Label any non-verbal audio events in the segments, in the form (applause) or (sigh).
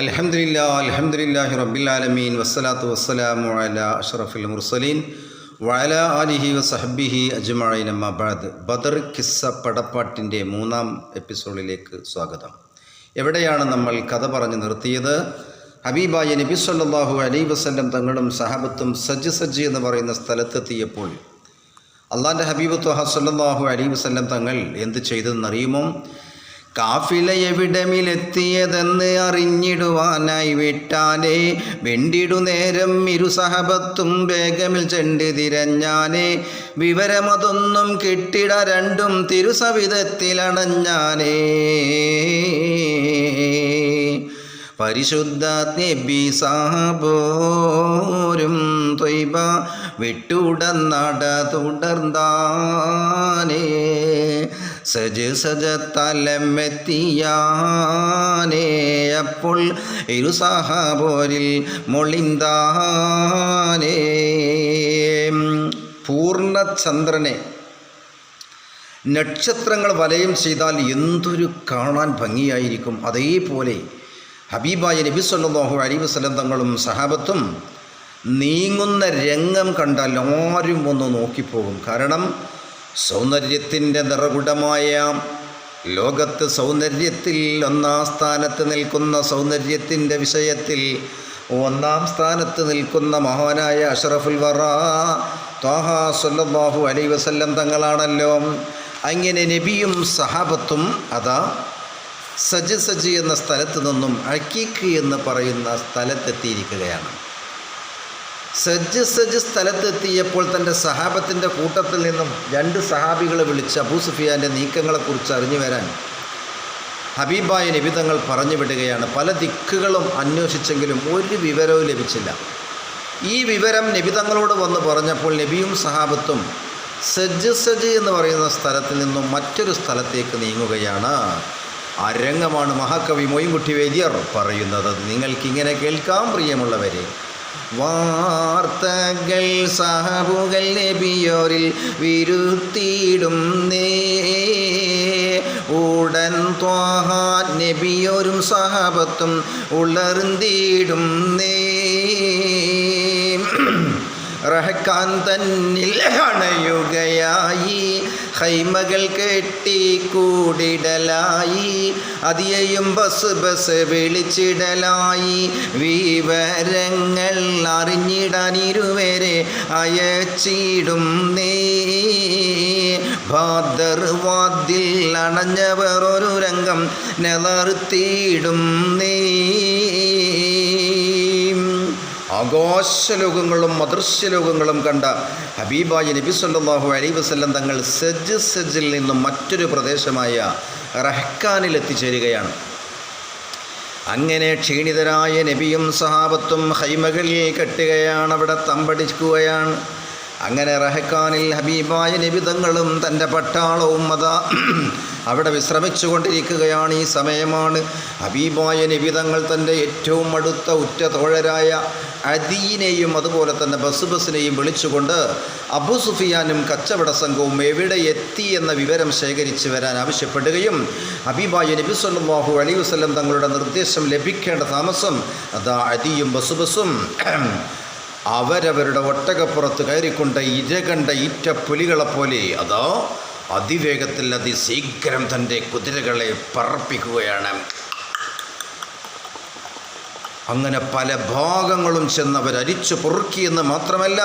അലഹമില്ല അലഹമില്ലാഹി റബ്ബിലാലമീൻ വസ്സലാത്തു വസ്സലാമു അല അഷ്റഫുൽ മുർസലീൻ വയല ആലിഹി വസഹബിഹി അജ്മഈൻ. അമ്മാബാദ് ബദർ കിസ്സ പടപ്പാട്ടിന്റെ മൂന്നാം എപ്പിസോഡിലേക്ക് സ്വാഗതം. എവിടെയാണ് നമ്മൾ കഥ പറഞ്ഞു നിർത്തിയത്? ഹബീബായ നബി സല്ലാഹു അലൈഹി വസ്ല്ലം തങ്ങളും സഹാബത്തും സജ്ജ് സജ്ജ് എന്ന് പറയുന്ന സ്ഥലത്തെത്തിയപ്പോൾ അള്ളാന്റെ ഹബീബ് ത്വഹ സല്ലാഹു അലൈഹി വസ്ല്ലം തങ്ങൾ എന്ത് ചെയ്തെന്നറിയുമോ? കാഫില എവിടമിലെത്തിയതെന്ന് അറിഞ്ഞിടുവാനായി വിട്ടാനേ വെണ്ടിടു നേരം ഇരു സഹബത്തും വേഗമിൽ ചെണ്ട് തിരഞ്ഞാനേ. വിവരമതൊന്നും കിട്ടിട രണ്ടും തിരുസവിധത്തിലണഞ്ഞാനേ പരിശുദ്ധ നബി സാബോരും തൊയ്ബ വിട്ടുടന്നട തുടർന്നാനേ. സജ് സജ തലമെത്തിയാനേ അപ്പോൾ ഇരു സഹാബോരിൽ മൊളിന്താനേ. പൂർണചന്ദ്രനെ നക്ഷത്രങ്ങൾ വലയം ചെയ്താൽ എന്തൊരു കാണാൻ ഭംഗിയായിരിക്കും. അതേപോലെ ഹബീബായ നബി സല്ലാഹു വസല്ലം തങ്ങളും സഹാബത്തും നീങ്ങുന്ന രംഗം കണ്ടാൽ ആരും ഒന്ന് നോക്കിപ്പോകും. കാരണം സൗന്ദര്യത്തിന്റെ നിറകുടമായ ലോകത്ത് സൗന്ദര്യത്തിൽ ഒന്നാം സ്ഥാനത്ത് നിൽക്കുന്ന സൗന്ദര്യത്തിന്റെ വിഷയത്തിൽ ഒന്നാം സ്ഥാനത്ത് നിൽക്കുന്ന മഹാനായ അഷറഫുൽ വറ ത്വാഹ സല്ലല്ലാഹു അലൈ വസല്ലം തങ്ങളാണല്ലോ. അങ്ങനെ നബിയും സഹാബത്തും അതാ സജ് സജ് എന്ന സ്ഥലത്ത് നിന്നും അക്കീക്ക് എന്ന് പറയുന്ന സ്ഥലത്തെത്തിയിരിക്കുകയാണ്. സജ്ജ് സജ്ജ് സ്ഥലത്തെത്തിയപ്പോൾ തന്റെ സഹാബത്തിന്റെ കൂട്ടത്തിൽ നിന്നും രണ്ട് സഹാബികളെ വിളിച്ച് അബൂ സുഫിയാന്റെ നീക്കങ്ങളെക്കുറിച്ച് അറിഞ്ഞു വരാൻ ഹബീബായ നിബിതങ്ങൾ പറഞ്ഞു വിടുകയാണ്. പല ദിക്കുകളും അന്വേഷിച്ചെങ്കിലും ഒരു വിവരവും ലഭിച്ചില്ല. ഈ വിവരം നിബിതങ്ങളോട് വന്ന് പറഞ്ഞപ്പോൾ നബിയും സഹാബത്തും സജ്ജ് സജ്ജ് എന്ന് പറയുന്ന സ്ഥലത്തിൽ നിന്നും മറ്റൊരു സ്ഥലത്തേക്ക് നീങ്ങുകയാണ്. ആ രംഗമാണ് മഹാകവി മൊയ്ൻകുട്ടി വേദിയർ പറയുന്നത്. നിങ്ങൾക്കിങ്ങനെ കേൾക്കാം പ്രിയമുള്ളവരെ. വാർത്തകൾ സഹബുകൾ ലഭിയോരിൽ വിരുത്തിയിടും നേ. ഉടൻ ത്വാഹ നബിയോരും സഹബത്തും ഉളർന്നിടും നേ. റഹക്കാൻ തന്നിൽ അണയുകയായി. ഹൈമകൾ കെട്ടി കൂടിടലായി അതിയെയും ബസ് ബസ് വിളിച്ചിടലായി. വിവരങ്ങൾ അറിഞ്ഞിടാനിരുവരെ അയച്ചിടും നീ. ഭാദർ വാദ്യിൽ അണഞ്ഞവർ ഒരു രംഗം നിലർത്തിയിടും നേ. ആകാശലോകങ്ങളും അദൃശ്യലോകങ്ങളും കണ്ട ഹബീബായി നബി സല്ലാഹു അലൈഹി വസല്ലം തങ്ങൾ സജ്ജ് സജ്ജിൽ നിന്നും മറ്റൊരു പ്രദേശമായ റഹ്ഖാനിൽ എത്തിച്ചേരുകയാണ്. അങ്ങനെ ക്ഷീണിതരായ നബിയും സഹാബത്തും ഹൈമകളിൽ കെട്ടുകയാണ് അവിടെ തമ്പടിക്കുകയാണ്. അങ്ങനെ റഹ്ഖാനിൽ ഹബീബായ നബി തങ്ങളും തന്റെ പട്ടാളവും അതാ അവിടെ വിശ്രമിച്ചു കൊണ്ടിരിക്കുകയാണ് ഈ സമയമാണ്. ഹബീബായ നിബിതങ്ങൾ തന്റെ ഏറ്റവും അടുത്ത ഉറ്റ തോഴരായ അദീനെയും അതുപോലെ തന്നെ ബസ് ബസ്സിനെയും വിളിച്ചുകൊണ്ട് അബു സുഫിയാനും കച്ചവട സംഘവും എവിടെ എത്തി എന്ന വിവരം ശേഖരിച്ചു വരാൻ ആവശ്യപ്പെടുകയും ഹബീബായ നബി സല്ലല്ലാഹു അലൈഹി വസല്ലം തങ്ങളുടെ നിർദ്ദേശം ലഭിക്കേണ്ട താമസം അതാ അദിയും ബസ് ബസ്സും. അവരവരുടെ ഒട്ടകപ്പുറത്ത് കയറിക്കൊണ്ട് ഇരകണ്ട ഈറ്റ പുലികളെപ്പോലെ അതോ അതിവേഗത്തിൽ അതിശീഘ്രം തന്റെ കുതിരകളെ പറപ്പിക്കുകയാണ്. അങ്ങനെ പല ഭാഗങ്ങളും ചെന്ന് അവരരിച്ചു പൊറുക്കിയെന്ന് മാത്രമല്ല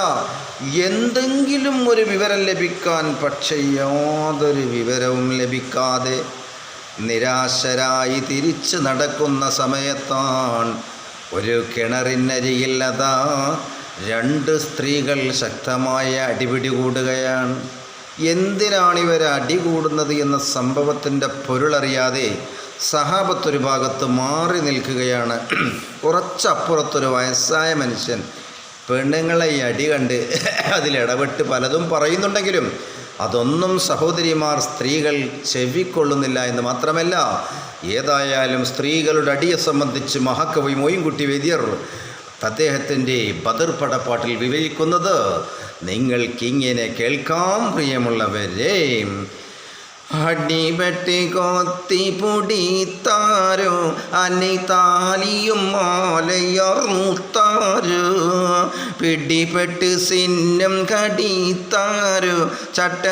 എന്തെങ്കിലും ഒരു വിവരം ലഭിക്കാൻ പക്ഷേ യാതൊരു വിവരവും ലഭിക്കാതെ നിരാശരായി തിരിച്ചു നടക്കുന്ന സമയത്താണ് ഒരു കിണറിനരികിൽ അതാ രണ്ട് സ്ത്രീകൾ ശക്തമായ അടിപിടി കൂടുകയാണ്. എന്തിനാണ് ഇവർ അടികൂടുന്നത് എന്ന സംഭവത്തിന്റെ പൊരുളറിയാതെ സഹാബത്തൊരു ഭാഗത്ത് മാറി നിൽക്കുകയാണ്. കുറച്ചപ്പുറത്തൊരു വയസ്സായ മനുഷ്യൻ. പെണ്ണുങ്ങളെ ഈ അടി കണ്ട് അതിലിടപെട്ട് പലതും പറയുന്നുണ്ടെങ്കിലും അതൊന്നും സഹോദരിമാർ സ്ത്രീകൾ ചെവിക്കൊള്ളുന്നില്ല എന്ന് മാത്രമല്ല ഏതായാലും സ്ത്രീകളുടെ അടിയെ സംബന്ധിച്ച് മഹാകവി മോയിൻകുട്ടി വൈദ്യർ അദ്ദേഹത്തിന്റെ ബദർ പടപ്പാട്ടിൽ വിവരിക്കുന്നത് നിങ്ങൾക്കിങ്ങനെ കേൾക്കാം പ്രിയമുള്ളവരെ. അടിപെട്ടി കൊത്തി പൊടിത്താരോ അനിതാലിയും മാലയർത്താരോ പിടിപെട്ട് സിന്നം കടിത്താരോ ചട്ട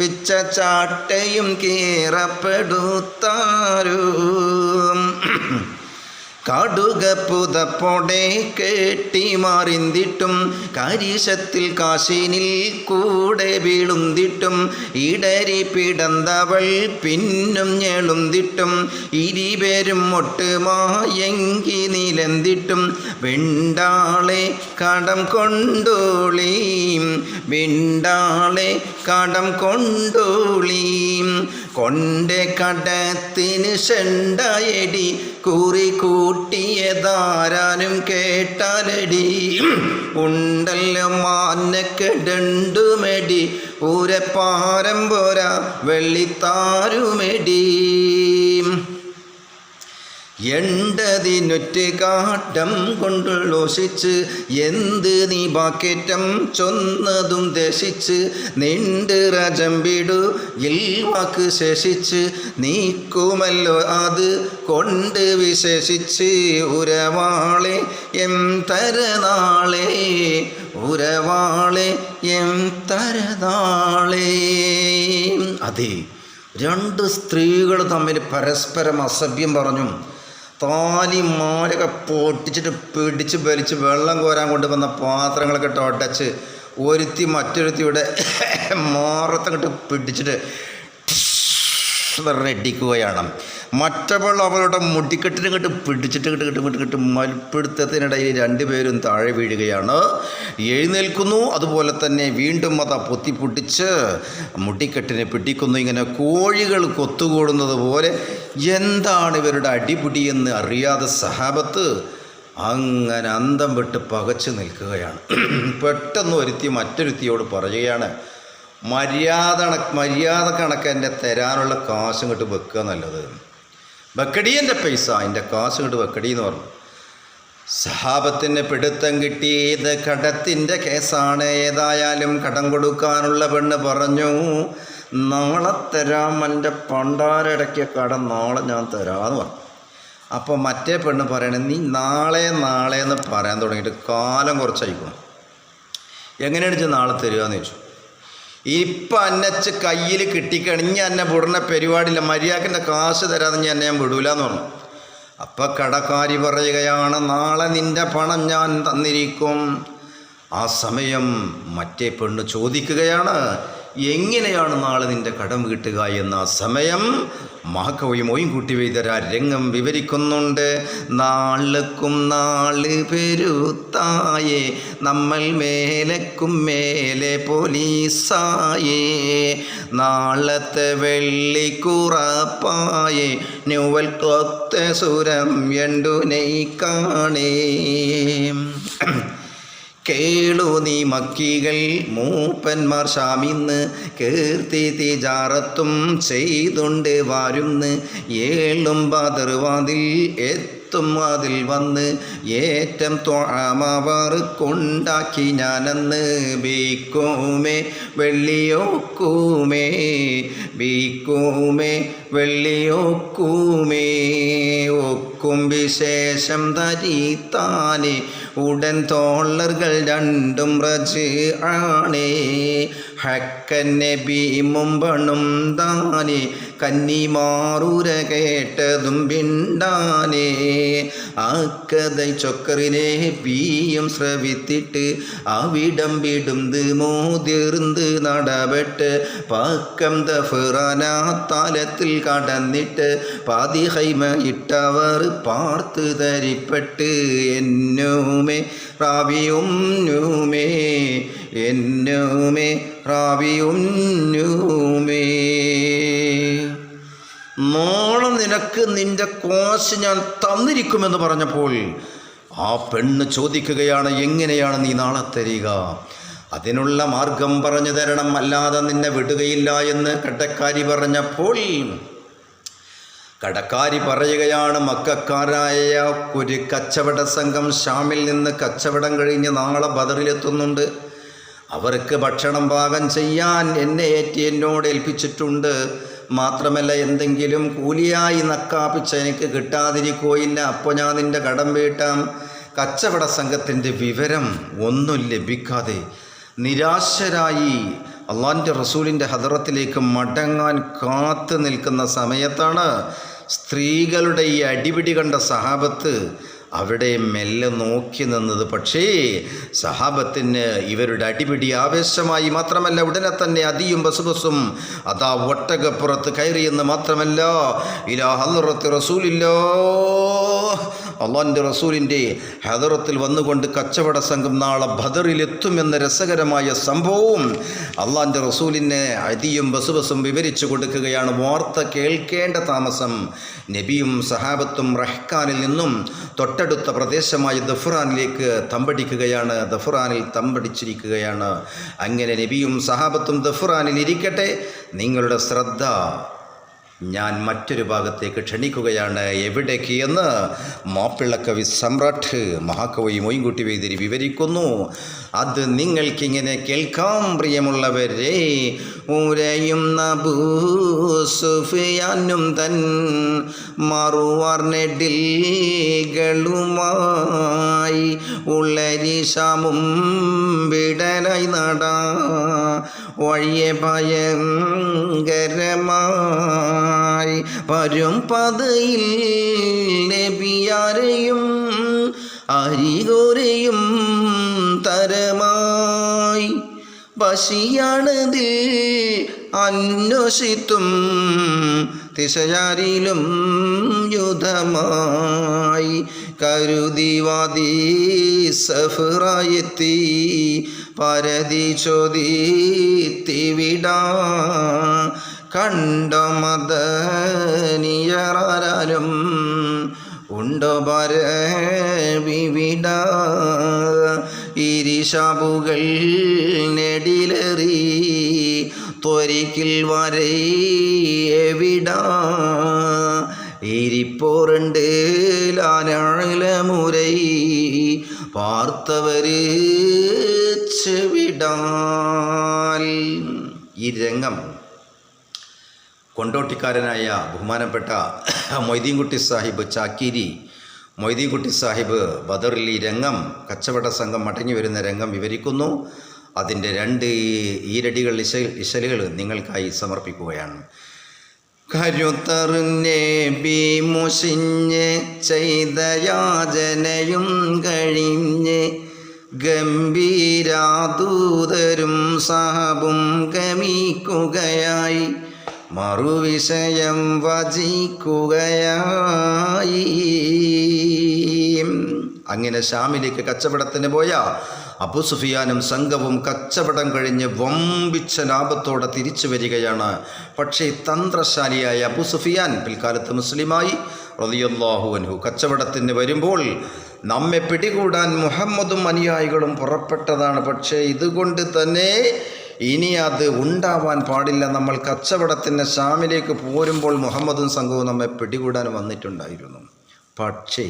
പിച്ച ചാട്ടയും കേറപ്പെടുത്താരോ. കടുക പുതപ്പൊടെ കെട്ടി മാറിന്തിട്ടും കരിശത്തിൽ കാശിനിൽ കൂടെ വീളുന്തിട്ടും ഇടരി പിടന്തവൾ പിന്നും ഞെളുന്തിട്ടും ഇരുപേരും ഒട്ടുമായെങ്കി നിലന്തിട്ടും വെണ്ടാളെ കടം കൊണ്ടോളീം വെണ്ടാളെ കടം കൊണ്ടോളീം. കൊണ്ടേ കടത്തിന് ഷണ്ടയടി കുറി കൂട്ടിയതാരാനും കേട്ടാലടി. ഉണ്ടല്ലോ ഊരെ ഊരപ്പാരം പോരാ വെള്ളിത്താരുമെടി. എണ്ടതിനൊറ്റ കാട്ടം കൊണ്ടുള്ളോഷിച്ച് എന്ത് നീ ബാക്കേറ്റം ചൊന്നതും ദശിച്ച് നിണ്ട് രജമ്പിടു വാക്ക് ശേഷിച്ച് നീക്കുമല്ലോ അത് കൊണ്ട് വിശേഷിച്ച് ഉരവാളെ എം തരനാളെ ഉരവാളെ എം തരനാളെ. അതെ രണ്ട് സ്ത്രീകൾ തമ്മിൽ പരസ്പരം അസഭ്യം പറഞ്ഞു താലി മാലൊക്കെ പൊട്ടിച്ചിട്ട് പിടിച്ച് വലിച്ച് വെള്ളം കോരാൻ കൊണ്ടുവന്ന പാത്രങ്ങളൊക്കെ ടോട്ടച്ച് ഒരുത്തി മറ്റൊരുത്തിയുടെ (laughs) മാറത്തങ്ങോട്ട് പിടിച്ചിട്ട് റെഡിക്കുകയാണ് മറ്റവൾ അവളുടെ മുടിക്കെട്ടിനെ ഇങ്ങോട്ട് പിടിച്ചിട്ട് കിട്ട് കിട്ട് കിട്ട് കിട്ട് മൽപ്പിടുത്തത്തിനിടയിൽ രണ്ടുപേരും താഴെ വീഴുകയാണ്. എഴുന്നേൽക്കുന്നു. അതുപോലെ തന്നെ വീണ്ടും അത് പൊത്തിപ്പൊട്ടിച്ച് മുടിക്കെട്ടിനെ പിടിക്കുന്നു. ഇങ്ങനെ കോഴികൾ കൊത്തുകൂടുന്നത് പോലെ എന്താണ് ഇവരുടെ അടിപിടി എന്ന് അറിയാതെ സഹാബത്ത് അങ്ങനെ അന്തം വിട്ട് പകച്ചു നിൽക്കുകയാണ്. പെട്ടെന്ന് ഒരുത്തി മറ്റൊരുത്തിയോട് പറയുകയാണ് മര്യാദ മര്യാദ കണക്ക് എന്റെ തരാനുള്ള കാശ് ഇങ്ങോട്ട് വെക്കുക നല്ലത്. വെക്കടി എന്റെ പൈസ എന്റെ കാശ് ഇങ്ങോട്ട് വെക്കടി എന്ന് പറഞ്ഞു. സഹാബത്തിന് പിടുത്തം കിട്ടി. ഇത് കടത്തിന്റെ കേസാണ്. ഏതായാലും കടം കൊടുക്കാനുള്ള പെണ്ണ് പറഞ്ഞു. നാളെ തരാം എന്റെ പണ്ടാരടക്കിയ കട നാളെ ഞാൻ തരാമെന്ന് പറഞ്ഞു. അപ്പോൾ മറ്റേ പെണ്ണ് പറയണേ നീ നാളെ നാളെ എന്ന് പറയാൻ തുടങ്ങിയിട്ട് കാലം കുറച്ചായിക്കണം എങ്ങനെയാണ് ഇജ്ജ് നാളെ തരികയെന്ന് ചോദിച്ചു. ഇപ്പം അന്നച്ച് കയ്യിൽ കിട്ടിക്കണിഞ്ഞ് എന്നെ വിടുന്ന പരിപാടിയില്ല. മര്യാദക്കിന്റെ കാശ് തരാതെ ഞാൻ ഞാൻ വിടൂല എന്ന് പറഞ്ഞു. അപ്പം കടക്കാരി പറയുകയാണ് നാളെ നിന്റെ പണം ഞാൻ തന്നിരിക്കും. ആ സമയം മറ്റേ പെണ്ണ് ചോദിക്കുകയാണ് എങ്ങനെയാണ് നാളെ നിന്റെ കടം വീട്ടുക എന്ന സമയം? മഹാകവി മോയിൻകുട്ടി കൂട്ടി വെയ്തര രംഗം വിവരിക്കുന്നുണ്ട്. നാളുക്കും നാൾ പെരുത്തായെ നമ്മൾ മേലക്കും മേലെ പോലീസായേ. നാളത്തെ വെള്ളിക്കുറപ്പായേ ന്യൂവൽ കൊത്ത സുരം എണ്ടു നെയ്ക്കാണേ കേളു നീ മക്കികൾ മൂപ്പന്മാർ ഷാമിന്ന് കീർത്തി തിജാറത്തും ചെയ്തുണ്ട് വാരുന്ന്. ഏളും ബദർവാതിൽ എത്തും അതിൽ വന്ന് ഏറ്റം തൊഴാമവർ കൊണ്ടാക്കി ഞാനന്ന് ബീക്കോമേ വെള്ളിയോക്കൂമേ ബീക്കോമേ വെള്ളിയോക്കൂമേ. വിശേഷം തരീത്താനെ ഉടൻ തോളറുകൾ രണ്ടും റജ് ആണേ ഹക്കൻ നബി മുമ്പണും താനെ കന്നിമാറൂര കേട്ടതും പിണ്ടാനേ. ആക്കതൈ ചൊക്കറിനെ പീയും ശ്രവിത്തിട്ട് അവിടം വിടുന്ത് മോതിർന്ന് നടപെട്ട് പാക്കം ദഫറാന താലത്തിൽ കടന്നിട്ട് പാതി ഹൈമ ഇട്ടവർ പാർത്ത് ധരിപ്പെട്ട് എന്നോമേ റാവിയും നൂമേ എന്നോമേ റാവിയും നൂമേ നാളെ നിനക്ക് നിന്റെ കോശ് ഞാൻ തന്നിരിക്കുമെന്ന് പറഞ്ഞപ്പോൾ ആ പെണ്ണ് ചോദിക്കുകയാണ് എങ്ങനെയാണ് നീ നാളെ തരിക? അതിനുള്ള മാർഗം പറഞ്ഞു തരണം അല്ലാതെ നിന്നെ വിടുകയില്ല എന്ന് കടക്കാരി പറഞ്ഞപ്പോൾ കടക്കാരി പറയുകയാണ് മക്കാരായ ഒരു കച്ചവട സംഘം ഷാമിൽ നിന്ന് കച്ചവടം കഴിഞ്ഞ് നാളെ ബദറിലെത്തുന്നുണ്ട്. അവർക്ക് ഭക്ഷണം പാകം ചെയ്യാൻ എന്നെ ഏറ്റി എന്നോട് ഏൽപ്പിച്ചിട്ടുണ്ട്. മാത്രമല്ല എന്തെങ്കിലും കൂലിയായി നക്കാപ്പിച്ച എനിക്ക് കിട്ടാതിരിക്കുകയില്ല അപ്പോൾ ഞാൻ നിന്റെ കടം വീട്ടാം. കച്ചവട സംഘത്തിന്റെ വിവരം ഒന്നും ലഭിക്കാതെ നിരാശരായി അള്ളാന്റെ റസൂലിന്റെ ഹദറത്തിലേക്ക് മടങ്ങാൻ കാത്തു നിൽക്കുന്ന സമയത്താണ് സ്ത്രീകളുടെ ഈ അടിപിടി കണ്ട സഹാബത്ത് അവിടെ മെല്ലെ നോക്കി നിന്നത്. പക്ഷേ സഹാബത്തിന് ഇവരുടെ അടിപിടി ആവേശമായി. മാത്രമല്ല ഉടനെ തന്നെ അതിയും ബസുബസും അതാ ഒട്ടകപ്പുറത്ത് കയറിയെന്ന് മാത്രമല്ല ഇലാ ഹലറത്ത് റസൂലില്ലോ അള്ളാന്റെ റസൂലിന്റെ ഹദറത്തിൽ വന്നുകൊണ്ട് കച്ചവട സംഘം നാളെ ബദറിലെത്തുമെന്ന രസകരമായ സംഭവവും അള്ളാന്റെ റസൂലിനെ അതിയും ബസുബസും വിവരിച്ചു കൊടുക്കുകയാണ്. വാർത്ത കേൾക്കേണ്ട താമസം നബിയും സഹാബത്തും റഹ്ഖാനിൽ നിന്നും തൊട്ടടുത്ത പ്രദേശമായ ദഫ്റാനിലേക്ക് തമ്പടിക്കുകയാണ്. ദഫ്റാനിൽ തമ്പടിച്ചിരിക്കുകയാണ്. അങ്ങനെ നബിയും സഹാബത്തും ദഫ്റാനിൽ ഇരിക്കട്ടെ. നിങ്ങളുടെ ശ്രദ്ധ ഞാൻ മറ്റൊരു ഭാഗത്തേക്ക് ക്ഷണിക്കുകയാണ്. എവിടേക്ക് എന്ന് മാപ്പിളക്കവി സമ്രാട്ട് മഹാകവി മൊയ്ൻകുട്ടി വൈദ്യരി വിവരിക്കുന്നു. അത് നിങ്ങൾക്കിങ്ങനെ കേൾക്കാം പ്രിയമുള്ളവരെ. ഊരയും സുഫിയാനും തൻ മറുവാർ ഉള്ളരി ശാമും വിടലായി നടാ. വഴിയെ ഭയങ്കരമായി വരും പതയിൽ നബിയാരെയും അരികോരെയും തരമായി. പശിയാണതിൽ അന്വേഷിത്തും തിശയാരിലും യുധമായി കരുതിവാദി സഫറായെത്തി. പരതി ചോദിത്തിവിടാ. കണ്ട മദനിയറാലും ഉണ്ടോ പര വിവിട ഇരിശാബുകൾ നെടിലേറി ത്വരിക്കിൽ വരെ എവിട? ഇരിപ്പോറുണ്ട് ലാനഴല പാർത്തവർ ചെവിടാൽ. ഈ രംഗം കൊണ്ടോട്ടിക്കാരനായ ബഹുമാനപ്പെട്ട മൊയ്തീൻകുട്ടി സാഹിബ് ചാക്കീരി മൊയ്തീൻകുട്ടി സാഹിബ് ബദറിൽ ഈ രംഗം കച്ചവട സംഘം മടങ്ങി വരുന്ന രംഗം വിവരിക്കുന്നു. അതിന്റെ രണ്ട് ഈരടികൾ ഇശ ഇശലുകൾ നിങ്ങൾക്കായി സമർപ്പിക്കുകയാണ്. കരുത്തറിഞ്ഞേ ഭീമുഷിഞ്ഞ് ചെയ്ത യാചനയും കഴിഞ്ഞ് ഗംഭീരാദൂതരും സാബും ഗമിക്കുകയായി. മറുവിഷയം വചിക്കുകയായി. അങ്ങനെ ഷാമിലേക്ക് കച്ചവടത്തിന് പോയ അബു സുഫിയാനും സംഘവും കച്ചവടം കഴിഞ്ഞ് വമ്പിച്ച ലാഭത്തോടെ തിരിച്ചു വരികയാണ്. പക്ഷേ തന്ത്രശാലിയായ അബു സുഫിയാൻ പിൽക്കാലത്ത് മുസ്ലിമായി റളിയല്ലാഹു അൻഹു കച്ചവടത്തിന് വരുമ്പോൾ നമ്മെ പിടികൂടാൻ മുഹമ്മദും അനുയായികളും പുറപ്പെട്ടതാണ്. പക്ഷേ ഇതുകൊണ്ട് തന്നെ ഇനി അത് ഉണ്ടാവാൻ പാടില്ല. നമ്മൾ കച്ചവടത്തിന് ഷാമിലേക്ക് പോരുമ്പോൾ മുഹമ്മദും സംഘവും നമ്മെ പിടികൂടാൻ വന്നിട്ടുണ്ടായിരുന്നു. പക്ഷേ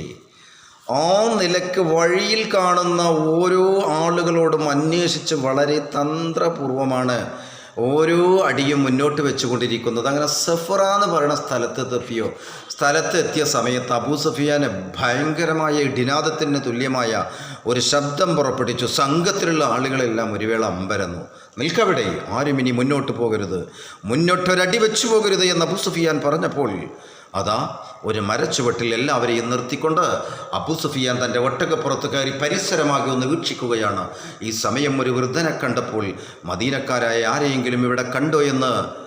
ആ നിലയ്ക്ക് വഴിയിൽ കാണുന്ന ഓരോ ആളുകളോടും അന്വേഷിച്ച് വളരെ തന്ത്രപൂർവമാണ് ഓരോ അടിയും മുന്നോട്ട് വെച്ചുകൊണ്ടിരിക്കുന്നത്. അങ്ങനെ സഫറ എന്ന് പറയുന്ന സ്ഥലത്ത് എത്തിയോ? സ്ഥലത്ത് എത്തിയ സമയത്ത് അബൂ സഫിയാന് ഭയങ്കരമായ ഇടിനാദത്തിന് തുല്യമായ ഒരു ശബ്ദം പുറപ്പെടുവിച്ചു. സംഘത്തിലുള്ള ആളുകളെല്ലാം ഒരുവേള അമ്പരന്നു. നിൽക്കവിടെ ആരും ഇനി മുന്നോട്ട് പോകരുത്. മുന്നോട്ടൊരടി വെച്ചു പോകരുത് എന്ന് അബൂ സുഫിയാൻ പറഞ്ഞപ്പോൾ അതാ ഒരു മരച്ചുവട്ടിൽ എല്ലാവരെയും നിർത്തിക്കൊണ്ട് അബു സുഫിയാൻ തന്റെ ഒട്ടകപ്പുറത്ത് കയറി പരിസരമാകെ ഒന്ന് വീക്ഷിക്കുകയാണ്. ഈ സമയം ഒരു വൃദ്ധനെ കണ്ടപ്പോൾ മദീനക്കാരായ ആരെയെങ്കിലും ഇവിടെ കണ്ടോ എന്ന്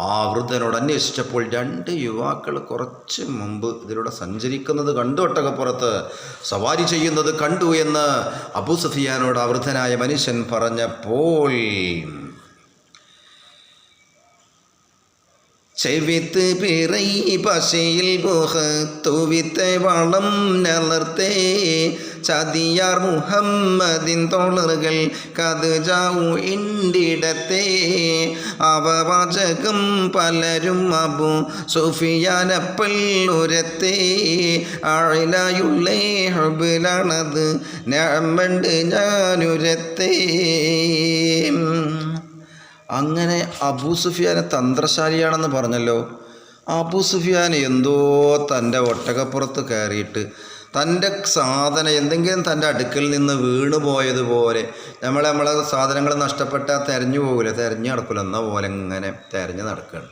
ആ വൃദ്ധനോട് അന്വേഷിച്ചപ്പോൾ രണ്ട് യുവാക്കൾ കുറച്ച് മുമ്പ് ഇതിലൂടെ സഞ്ചരിക്കുന്നത് കണ്ടു. ഒട്ടകപ്പുറത്ത് സവാരി ചെയ്യുന്നത് കണ്ടു എന്ന് അബു സുഫിയാനോട് ആ വൃദ്ധനായ മനുഷ്യൻ പറഞ്ഞപ്പോൾ ചെവിത്ത് പിറൈ പശയിൽ തുവിത്തെ വളം നലർത്തേ ചതിയാർ മുഹമ്മദിൻ തോളറുകൾ കതുജാവു ഇണ്ടിടത്തെ. അവവാചകം പലരും അബു സുഫിയാനപ്പല്ലുരത്തെ ആഴിലായുള്ളേ ഹബിലാണത് ഞാമ്പണ്ട് ഞാനുരത്തേ. അങ്ങനെ അബൂ സുഫിയാനെ തന്ത്രശാലിയാണെന്ന് പറഞ്ഞല്ലോ. അബൂ സുഫിയാൻ എന്തോ തന്റെ ഒട്ടകപ്പുറത്ത് കയറിയിട്ട് തന്റെ സാധനം എന്തെങ്കിലും തന്റെ അടുക്കൽ നിന്ന് വീണു പോയതുപോലെ നമ്മൾ നമ്മളെ സാധനങ്ങൾ നഷ്ടപ്പെട്ടാൽ തെരഞ്ഞു പോകില്ല തെരഞ്ഞു നടക്കില്ല എന്ന പോലെ ഇങ്ങനെ തെരഞ്ഞു നടക്കുകയാണ്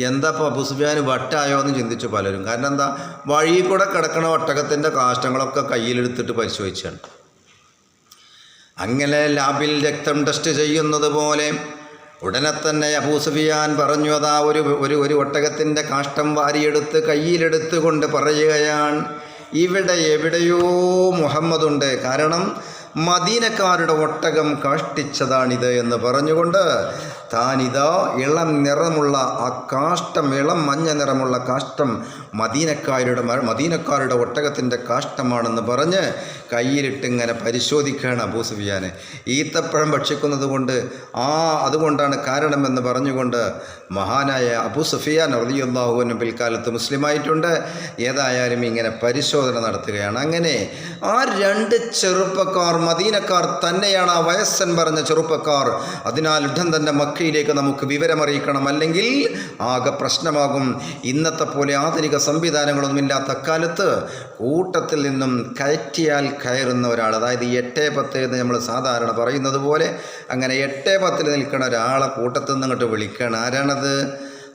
എന്താ ഇപ്പോൾ അബൂ സുഫിയാൻ വട്ടായോ എന്ന് ചിന്തിച്ചു പലരും. കാരണം എന്താ? വഴിയിൽ കൂടെ കിടക്കണ ഒട്ടകത്തിന്റെ കാഷ്ടങ്ങളൊക്കെ കയ്യിലെടുത്തിട്ട് പരിശോധിച്ചാണ്. അങ്ങനെ ലാബിൽ രക്തം ടെസ്റ്റ് ചെയ്യുന്നത് പോലെ ഉടനെ തന്നെ അബൂ സുഫിയാൻ പറഞ്ഞു അതാ ഒരു ഒരു ഒരു ഒട്ടകത്തിന്റെ കാഷ്ടം വാരിയെടുത്ത് കയ്യിലെടുത്ത് കൊണ്ട് പറയുകയാണ് ഇവിടെ എവിടെയോ മുഹമ്മദുണ്ട്. കാരണം മദീനക്കാരുടെ ഒട്ടകം കാഷ്ടിച്ചതാണിത് എന്ന് പറഞ്ഞുകൊണ്ട് താനിതാ ഇളം നിറമുള്ള ആ കാഷ്ടം ഇളം മഞ്ഞ നിറമുള്ള കാഷ്ടം മദീനക്കാരുടെ മദീനക്കാരുടെ ഒട്ടകത്തിന്റെ കാഷ്ടമാണെന്ന് പറഞ്ഞ് കയ്യിലിട്ടിങ്ങനെ പരിശോധിക്കുകയാണ് അബൂ സുഫിയാനെ. ഈത്തപ്പഴം ഭക്ഷിക്കുന്നത് കൊണ്ട് ആ അതുകൊണ്ടാണ് കാരണമെന്ന് പറഞ്ഞുകൊണ്ട് മഹാനായ അബൂ സുഫിയാൻ റളിയല്ലാഹുവിനും പിൽക്കാലത്ത് മുസ്ലിമായിട്ടുണ്ട്. ഏതായാലും ഇങ്ങനെ പരിശോധന നടത്തുകയാണ്. അങ്ങനെ ആ രണ്ട് ചെറുപ്പക്കാർ മദീനക്കാർ തന്നെയാണ് ആ വയസ്സൻ പറഞ്ഞ ചെറുപ്പക്കാർ. അതിനാൽ ഉടൻ തന്നെ മക്കയിലേക്ക് നമുക്ക് വിവരമറിയിക്കണം. അല്ലെങ്കിൽ ആകെ പ്രശ്നമാകും. ഇന്നത്തെ പോലെ ആധുനിക സംവിധാനങ്ങളൊന്നുമില്ലാത്ത കാലത്ത് കൂട്ടത്തിൽ നിന്നും കയറ്റിയാൽ കയറുന്ന ഒരാൾ അതായത് എട്ട് പത്ത് എന്ന് നമ്മൾ സാധാരണ പറയുന്നത് പോലെ അങ്ങനെ എട്ടേ പത്തിൽ നിൽക്കുന്ന ഒരാളെ കൂട്ടത്തിൽ നിന്ന് ഇങ്ങോട്ട് വിളിക്കുകയാണ്. ആരാണത്?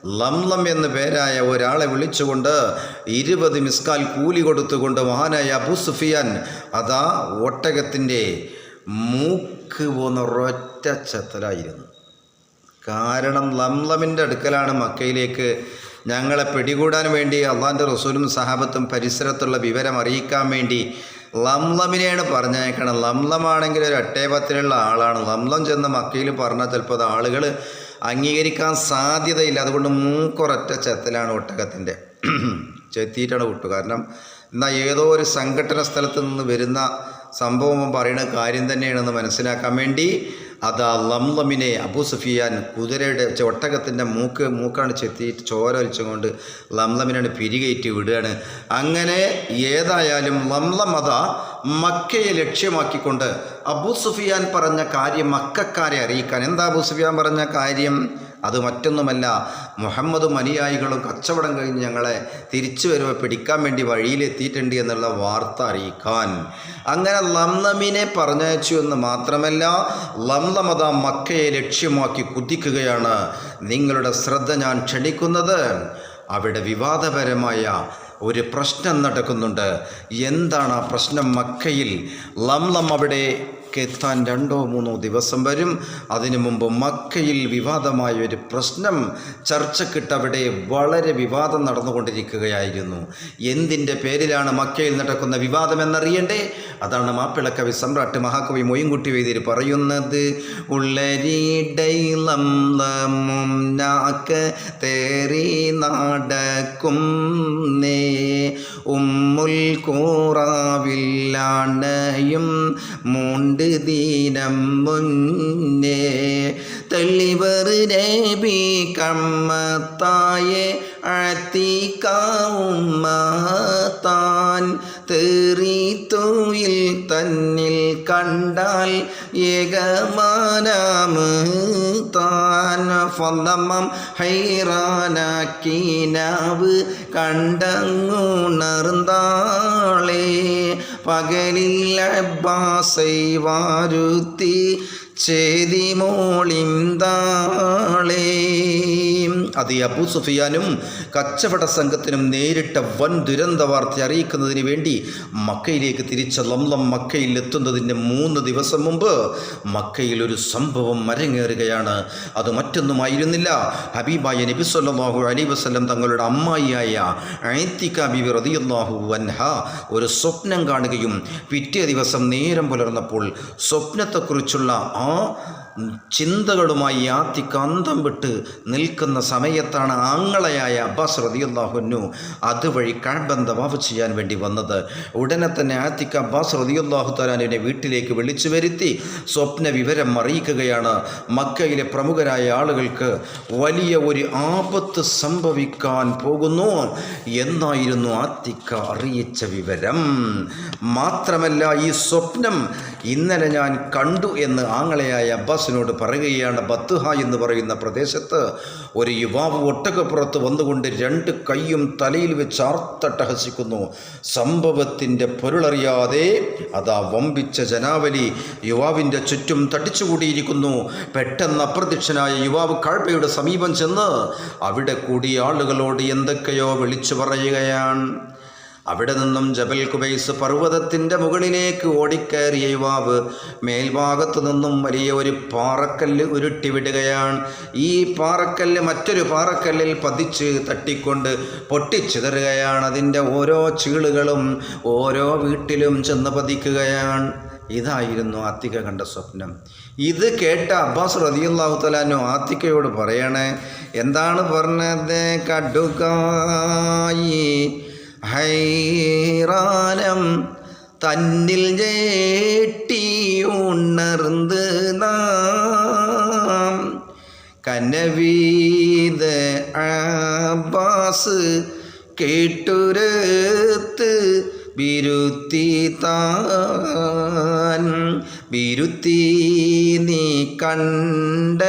ലംലം എന്ന് പേരായ ഒരാളെ വിളിച്ചുകൊണ്ട് ഇരുപത് മിസ്കാൽ കൂലി കൊടുത്തുകൊണ്ട് മഹാനായ അബു സുഫിയാൻ അതാ ഒട്ടകത്തിന്റെ മൂക്ക് പോന്ന ഒരൊറ്റ ചെത്തലായിരുന്നു. കാരണം ലംലമിന്റെ അടുക്കലാണ് മക്കയിലേക്ക് ഞങ്ങളെ പിടികൂടാൻ വേണ്ടി അള്ളാന്റെ റസൂലും സഹാബത്തും പരിസരത്തുള്ള വിവരം അറിയിക്കാൻ വേണ്ടി ലംലമിനെയാണ് പറഞ്ഞേക്കണം. ലംലമാണെങ്കിൽ ഒരു എട്ടേപത്തിലുള്ള ആളാണ്. ലംലം ചെന്ന് മക്കയിൽ പറഞ്ഞാൽ ചിലപ്പോൾ അത് ആളുകൾ അംഗീകരിക്കാൻ സാധ്യതയില്ല. അതുകൊണ്ട് മൂക്കൊരൊറ്റ ചെത്തലാണ് ഒട്ടകത്തിന്റെ. ചെത്തിയിട്ടാണ് വിട്ടു കാരണം എന്നാൽ ഏതോ ഒരു സംഘടന സ്ഥലത്ത് നിന്ന് വരുന്ന സംഭവം പറയുന്ന കാര്യം തന്നെയാണെന്ന് മനസ്സിലാക്കാൻ വേണ്ടി അത് ലംലമിനെ അബൂ സുഫിയാൻ കുതിരയുടെ ഒട്ടകത്തിന്റെ മൂക്ക് മൂക്കാണ് ചെത്തിയിട്ട് ചോര ഒലിച്ചുകൊണ്ട് ലംലമിനാണ് പിരികയറ്റി വിടുകയാണ്. അങ്ങനെ ഏതായാലും ലംലമത മക്കയെ ലക്ഷ്യമാക്കിക്കൊണ്ട് അബൂ സുഫിയാൻ പറഞ്ഞ കാര്യം മക്കാരെ അറിയിക്കാൻ. എന്താ അബൂ സുഫിയാൻ പറഞ്ഞ കാര്യം? അത് മറ്റൊന്നുമല്ല മുഹമ്മദും അനുയായികളും കച്ചവടം കഴിഞ്ഞ് ഞങ്ങളെ തിരിച്ചു വരുമ്പോൾ പിടിക്കാൻ വേണ്ടി വഴിയിലെത്തിയിട്ടുണ്ട് എന്നുള്ള വാർത്ത അറിയിക്കാൻ. അങ്ങനെ ലംലമിനെ പറഞ്ഞയച്ചു എന്ന് മാത്രമല്ല ലംലമത മക്കയെ ലക്ഷ്യമാക്കി കുതിക്കുകയാണ്. നിങ്ങളുടെ ശ്രദ്ധ ഞാൻ ക്ഷണിക്കുന്നത് അവിടെ വിവാദപരമായ ഒരു പ്രശ്നം നടക്കുന്നുണ്ട്. എന്താണ് ആ പ്രശ്നം മക്കയിൽ? ലംലം അവിടെ എത്താൻ രണ്ടോ മൂന്നോ ദിവസം വരും. അതിനു മുമ്പ് മക്കയിൽ വിവാദമായ ഒരു പ്രശ്നം ചർച്ചക്കിട്ടവിടെ വളരെ വിവാദം നടന്നുകൊണ്ടിരിക്കുകയായിരുന്നു. എന്തിന്റെ പേരിലാണ് മക്കയിൽ നടക്കുന്ന വിവാദം എന്നറിയണ്ടേ അതാണ് മാപ്പിളക്കവി സമ്രാട്ട് മഹാകവി മൊയ്യൻകുട്ടി വൈദ്യർ പറയുന്നത്. ഉള്ളരിടൈലം തേറി നടക്കും നേ ഉമ്മുൽ കൂറാവില്ലാണയും മൂണ്ട് ദീനം മുന്നേ തെളിവർ നബി കമ്മത്തായെ അഴത്തിക്കാവുമ്മത്താൻ തേറി തൊയിൽ തന്നിൽ കണ്ടാൽ ഏകമാനാമ് താൻ ഫലമം ഹൈറാനാക്കീനാവ് കണ്ടങ്ങുണർന്നാളേ പകലിൽ അബ്ബാസൈ വാരുത്തി ചേതി മോളിന്താളേ അത് ഈ അബൂ സുഫിയാനും കച്ചവട സംഘത്തിനും നേരിട്ട വൻ ദുരന്ത വാർത്ത അറിയിക്കുന്നതിന് വേണ്ടി മക്കയിലേക്ക് തിരിച്ച ലംലം മക്കയിൽ എത്തുന്നതിന് മൂന്ന് ദിവസം മുമ്പ് മക്കയിൽ ഒരു സംഭവം മരങ്ങേറുകയാണ് അത് മറ്റൊന്നുമായിരുന്നില്ല. ഹബീബായ നബി സല്ലല്ലാഹു അലൈഹി വസല്ലം തങ്ങളുടെ അമ്മായിയായ ഐത്തിക ബിബി റളിയല്ലാഹു അൻഹ ഒരു സ്വപ്നം കാണുകയും പിറ്റേ ദിവസം നേരം പുലർന്നപ്പോൾ സ്വപ്നത്തെക്കുറിച്ചുള്ള ആ ചിന്തകളുമായി ആത്തിക്ക് അന്തം വിട്ട് നിൽക്കുന്ന സമയത്താണ് ആങ്ങളയായ അബ്ബാസ് റതിയുല്ലാഹുനു അതുവഴി കാഴ്ബന്ധ വാഫ് ചെയ്യാൻ വേണ്ടി വന്നത്. ഉടനെ തന്നെ ആത്തിക്ക് അബ്ബാസ് റതിയുല്ലാഹു തലാനുവിനെ വീട്ടിലേക്ക് വിളിച്ചു വരുത്തി സ്വപ്ന വിവരം അറിയിക്കുകയാണ്. മക്കയിലെ പ്രമുഖരായ ആളുകൾക്ക് വലിയ ഒരു ആപത്ത് സംഭവിക്കാൻ പോകുന്നു എന്നായിരുന്നു ആത്തിക്ക അറിയിച്ച വിവരം. മാത്രമല്ല ഈ സ്വപ്നം ഇന്നലെ ഞാൻ കണ്ടു എന്ന് ആങ്ങളയായ അബ്ബാസിനോട് പറയുകയാണ് ബത്തുഹ എന്ന് പറയുന്ന പ്രദേശത്ത് ഒരു യുവാവ് ഒട്ടകപ്പുറത്ത് വന്നുകൊണ്ട് രണ്ട് കൈയും തലയിൽ വെച്ച് ആർത്തട്ടഹസിക്കുന്നു സംഭവത്തിന്റെ പൊരുളറിയാതെ അതാ വമ്പിച്ച ജനാവലി യുവാവിന്റെ ചുറ്റും തടിച്ചുകൂടിയിരിക്കുന്നു പെട്ടെന്ന് അപ്രത്യക്ഷനായ യുവാവ് കഴപ്പയുടെ സമീപം ചെന്ന് അവിടെ കൂടിയ ആളുകളോട് എന്തൊക്കെയോ വിളിച്ചു പറയുകയാണ്. അവിടെ നിന്നും ജബൽ കുബൈസ് പർവതത്തിന്റെ മുകളിലേക്ക് ഓടിക്കയറിയ യുവാവ് മേൽഭാഗത്തു നിന്നും വലിയ ഒരു പാറക്കല്ല് ഉരുട്ടിവിടുകയാണ്. ഈ പാറക്കല്ല് മറ്റൊരു പാറക്കല്ലിൽ പതിച്ച് തട്ടിക്കൊണ്ട് പൊട്ടിച്ചിതറുകയാണ്. അതിന്റെ ഓരോ ചീളുകളും ഓരോ വീട്ടിലും ചെന്ന് പതിക്കുകയാണ്. ഇതായിരുന്നു ആത്തിക കണ്ട സ്വപ്നം. ഇത് കേട്ട അബ്ബാസ് റതിയുള്ളാഹു തലാനു ആത്തിക്കയോട് പറയണേ എന്താണ് പറഞ്ഞത് കടുകായി? ഹൈറാനം തന്നിൽ ജേട്ടിയുണർന്ന് നാം. കനവീത ആബാസ് കേട്ടുരത്ത് ബിരുത്തി താൻ. ബിരുത്തി നീ കണ്ട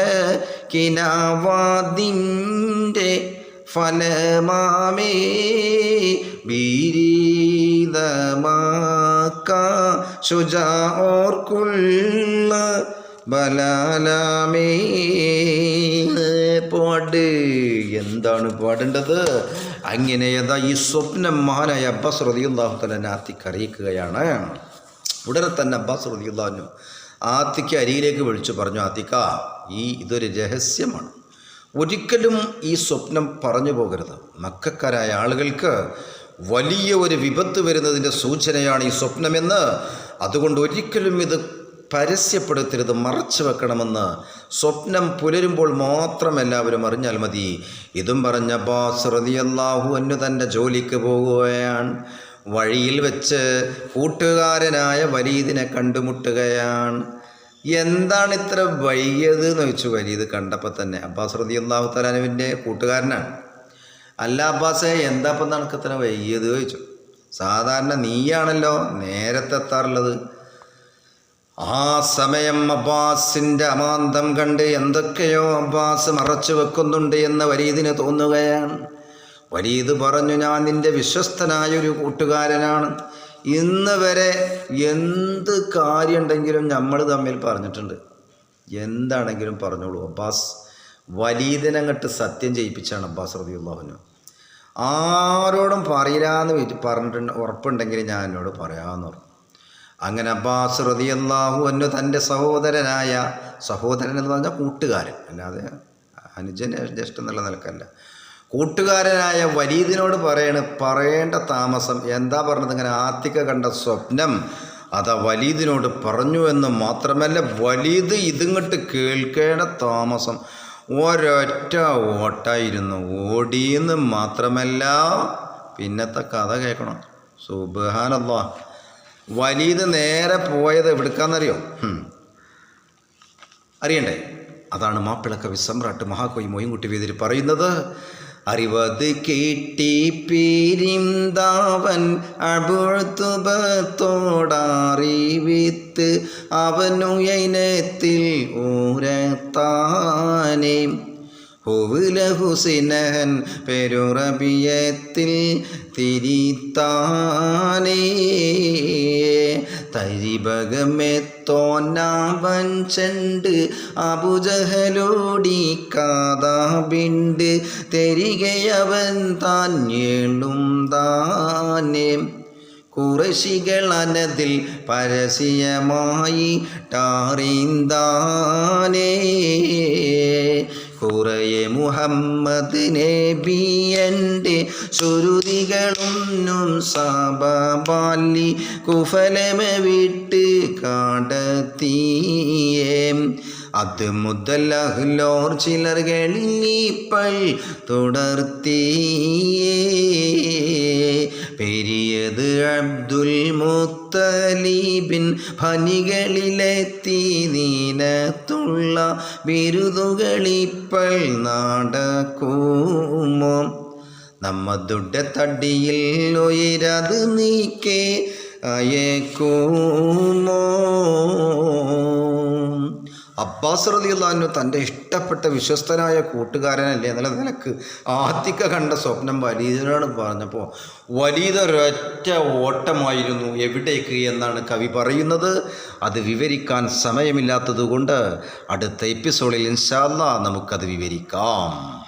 കിനാവാദിന്റെ ഫലമാമേ ബീരീതമാക്ക ശുജ ഓർക്കുള്ള ബലാലാമേ. പാട്. എന്താണ് പാടേണ്ടത്? അങ്ങനെ ഏതാ ഈ സ്വപ്നം മഹാനായ അബ്ബാസ് റതിയുള്ളാഹുത്തല ആത്തിക്ക് അറിയിക്കുകയാണ് ഉടനെ തന്നെ അബ്ബാസ് റതിയുള്ളാഹുനും ആത്തിക്ക് അരിയിലേക്ക് വിളിച്ചു പറഞ്ഞു ആത്തിക്ക ഈ ഇതൊരു രഹസ്യമാണ്. ഒരിക്കലും ഈ സ്വപ്നം പറഞ്ഞു പോകരുത്. മക്കാരായ ആളുകൾക്ക് വലിയ ഒരു വിപത്ത് വരുന്നതിന്റെ സൂചനയാണ് ഈ സ്വപ്നമെന്ന് അതുകൊണ്ട് ഒരിക്കലും ഇത് പരസ്യപ്പെടുത്തരുത് മറച്ചു വെക്കണമെന്ന് സ്വപ്നം പുലരുമ്പോൾ മാത്രം എല്ലാവരും അറിഞ്ഞാൽ മതി. ഇതും പറഞ്ഞ അബ്ബാസ് റതിയല്ലാഹു തന്റെ ജോലിക്ക് പോകുകയാണ്. വഴിയിൽ വെച്ച് കൂട്ടുകാരനായ വലീദിനെ കണ്ടുമുട്ടുകയാണ്. എന്താണ് ഇത്ര വൈകിയത് എന്ന് വെച്ചു വലിയത് കണ്ടപ്പോൾ തന്നെ അബ്ബാസ് റതി അള്ളാഹു തലാനുവിന്റെ കൂട്ടുകാരനാണ്. അല്ല അബ്ബാസെ എന്താ ഇപ്പം നിനക്ക് ഇത്ര വൈകിയത് ചോദിച്ചു. സാധാരണ നീയാണല്ലോ നേരത്തെ എത്താറുള്ളത്. ആ സമയം അബ്ബാസിന്റെ അമാന്തം കണ്ട് എന്തൊക്കെയോ അബ്ബാസ് മറച്ചു വെക്കുന്നുണ്ട് എന്ന് വരീദിന് തോന്നുകയാണ്. വരീദ് പറഞ്ഞു ഞാൻ നിന്റെ വിശ്വസ്തനായൊരു കൂട്ടുകാരനാണ്. ഇന്ന് വരെ എന്ത് കാര്യമുണ്ടെങ്കിലും നമ്മൾ തമ്മിൽ പറഞ്ഞിട്ടുണ്ട്. എന്താണെങ്കിലും പറഞ്ഞോളൂ. അബ്ബാസ് വലീദിനങ്ങട്ട് സത്യം ചെയ്യിപ്പിച്ചാണ് അബ്ബാസ് റതിയുള്ളവന് ആരോടും പറയില്ലാന്ന് പറഞ്ഞിട്ടുണ്ട് ഉറപ്പുണ്ടെങ്കിൽ ഞാൻ എന്നോട് പറയാമെന്ന് പറഞ്ഞു. അങ്ങനെ അബ്ബാസ് റതിയല്ലാഹു അന്നു തന്റെ സഹോദരനായ സഹോദരൻ എന്ന് പറഞ്ഞാൽ കൂട്ടുകാരൻ അല്ലാതെ അനുജൻ ജ്യേഷ്ഠൻ എന്നുള്ള നിലക്കല്ല. കൂട്ടുകാരനായ വലീദിനോട് പറയണ് പറയേണ്ട താമസം എന്താ പറഞ്ഞത്? ഇങ്ങനെ ആത്തിക്ക കണ്ട സ്വപ്നം അതാ വലീദിനോട് പറഞ്ഞു എന്ന് മാത്രമല്ല വലീദ് ഇതിങ്ങോട്ട് കേൾക്കേണ്ട താമസം ഒരൊറ്റ ഓട്ടായിരുന്നു. ഓടിയെന്ന് മാത്രമല്ല പിന്നത്തെ കഥ കേൾക്കണം. സുബാനല്ലാ വലീദ് നേരെ പോയത് എവിടുക്കാന്നറിയോ. അറിയണ്ടേ? അതാണ് മാപ്പിളക്ക വിസമ്രാട്ട് മഹാകോയി മൊയ്യൻകുട്ടി വേദിയിൽ പറയുന്നത്. അറിവത് കേട്ടി പേരിന്താവൻ അപുഴത്തുപത്തോടറിവിത്ത് അവനുയനത്തിൽ ഊരത്താനേ. ഹുവില ഹുസിനഹൻ പെരുറബിയത്തിൽ തിരിത്താനേ. തരിഭഗമെത്തോന്നാവൻ ചെണ്ട് അബുജഹലോടി കാതാബിണ്ട് തെരികയവൻ താൻ ഏളും താനേ. കുറശികൾ അനതിൽ പരസ്യമായി ടാറിന്താനേ. കുറയെ മുഹമ്മദ് നബിയന്റെ ശ്രുതികളൊന്നും സബാലി കുഫലമ വിട്ട് കാടത്തിയേ. അത് മുതൽ അഹ്ലോർ ചിലർ ഇപ്പോൾ തുടർത്തിയേ. പെരിയത് അബ്ദുൽ മുത്തലീബിൻ ഭനികളിലെത്തി നീനത്തുള്ള ബിരുദുകളിപ്പൾ നടക്കുമോ നമ്മതുടെ തടിയിൽ ഉയരത് നീക്കേ അയക്കൂമോ? അബ്ബാസ് റലിയുള്ളു തന്റെ ഇഷ്ടപ്പെട്ട വിശ്വസ്തനായ കൂട്ടുകാരനല്ലേ? എന്നുള്ള നിലയ്ക്ക് ആദ്യക്ക കണ്ട സ്വപ്നം വലീദിനോട് പറഞ്ഞപ്പോൾ വലീതൊരൊറ്റ ഓട്ടമായിരുന്നു എവിടേക്ക്? എന്നാണ് കവി പറയുന്നത്. അത് വിവരിക്കാൻ സമയമില്ലാത്തതുകൊണ്ട് അടുത്ത എപ്പിസോഡിൽ ഇൻഷാല്ല നമുക്കത് വിവരിക്കാം.